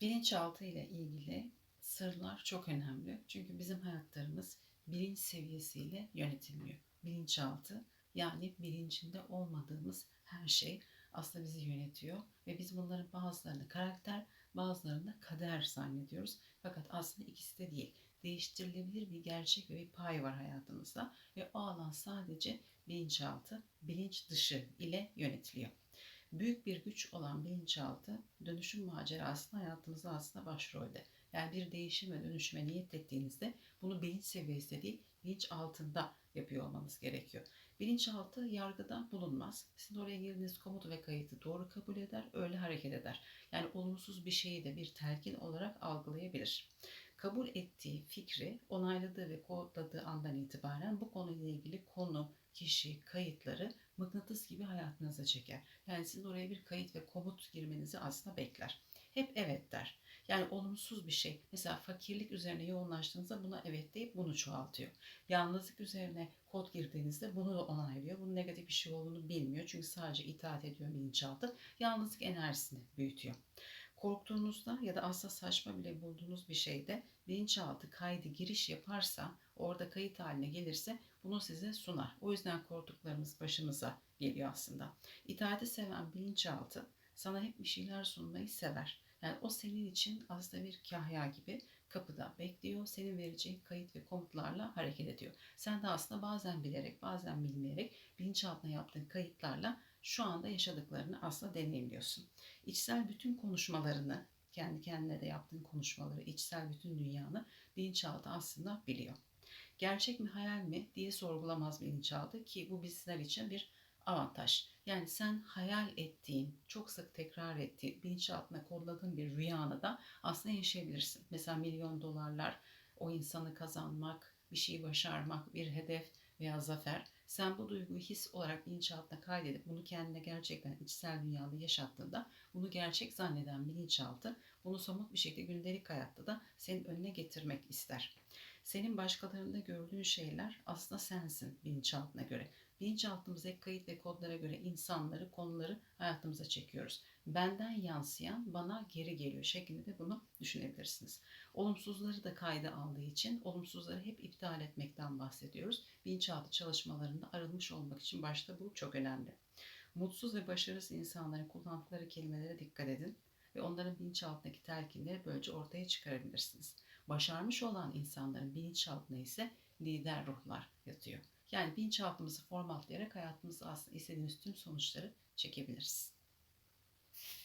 Bilinçaltı ile ilgili sırlar çok önemli. Çünkü bizim hayatlarımız bilinç seviyesiyle yönetilmiyor. Bilinçaltı yani bilincinde olmadığımız her şey aslında bizi yönetiyor ve biz bunların bazılarını karakter, bazılarını kader zannediyoruz. Fakat aslında ikisi de değil. Değiştirilebilir bir gerçek ve bir pay var hayatımızda ve o alan sadece bilinçaltı, bilinç dışı ile yönetiliyor. Büyük bir güç olan bilinçaltı dönüşüm macerasında hayatımızda aslında başrolde. Yani bir değişim ve dönüşüme niyet ettiğinizde bunu bilinç seviyesinde değil, bilinç altında yapıyor olmanız gerekiyor. Bilinçaltı yargıda bulunmaz. Sizin oraya girdiğiniz komutu ve kayıtı doğru kabul eder, öyle hareket eder. Yani olumsuz bir şeyi de bir telkin olarak algılayabilir. Kabul ettiği fikri onayladığı ve kodladığı andan itibaren bu konuyla ilgili konu, kişi, kayıtları mıknatıs hayatınıza çeker. Yani sizin oraya bir kayıt ve komut girmenizi aslında bekler. Hep evet der. Yani olumsuz bir şey. Mesela fakirlik üzerine yoğunlaştığınızda buna evet deyip bunu çoğaltıyor. Yalnızlık üzerine kod girdiğinizde bunu da onaylıyor. Bunun negatif bir şey olduğunu bilmiyor. Çünkü sadece itaat ediyor bilinçaltı. Yalnızlık enerjisini büyütüyor. Korktuğunuzda ya da aslında saçma bile bulduğunuz bir şeyde bilinçaltı kaydı giriş yaparsa, orada kayıt haline gelirse bunu size sunar. O yüzden korktuklarımız başımıza geliyor aslında. İtaati seven bilinçaltı sana hep bir şeyler sunmayı sever. Yani o senin için aslında bir kahya gibi kapıda bekliyor. Senin vereceğin kayıt ve komutlarla hareket ediyor. Sen de aslında bazen bilerek bazen bilmeyerek bilinçaltına yaptığın kayıtlarla şu anda yaşadıklarını aslında deneyimliyorsun. İçsel bütün konuşmalarını, kendi kendine de yaptığın konuşmaları, içsel bütün dünyanı bilinçaltı aslında biliyor. Gerçek mi hayal mi diye sorgulamaz bilinçaltı ki bu bizler için bir avantaj. Yani sen hayal ettiğin, çok sık tekrar ettiğin, bilinçaltına kodladığın bir rüyanı da aslında yaşayabilirsin. Mesela milyon dolarlar, o insanı kazanmak, bir şeyi başarmak, bir hedef veya zafer. Sen bu duyguyu his olarak bilinçaltına kaydedip bunu kendine gerçekten içsel dünyada yaşattığında bunu gerçek zanneden bilinçaltı bunu somut bir şekilde gündelik hayatta da senin önüne getirmek ister. Senin başkalarında gördüğün şeyler aslında sensin bilinçaltına göre. Bilinçaltımıza kayıt ve kodlara göre insanları, konuları hayatımıza çekiyoruz. Benden yansıyan bana geri geliyor şeklinde de bunu düşünebilirsiniz. Olumsuzları da kayda aldığı için olumsuzları hep iptal etmekten bahsediyoruz. Bilinçaltı çalışmalarında arınmış olmak için başta bu çok önemli. Mutsuz ve başarısız insanların kullandıkları kelimelere dikkat edin ve onların bilinçaltındaki telkinleri böylece ortaya çıkarabilirsiniz. Başarmış olan insanların bilinçaltına ise lider ruhlar yatıyor. Yani bilinçaltımızı formatlayarak hayatımızda aslında istediğimiz tüm sonuçları çekebiliriz.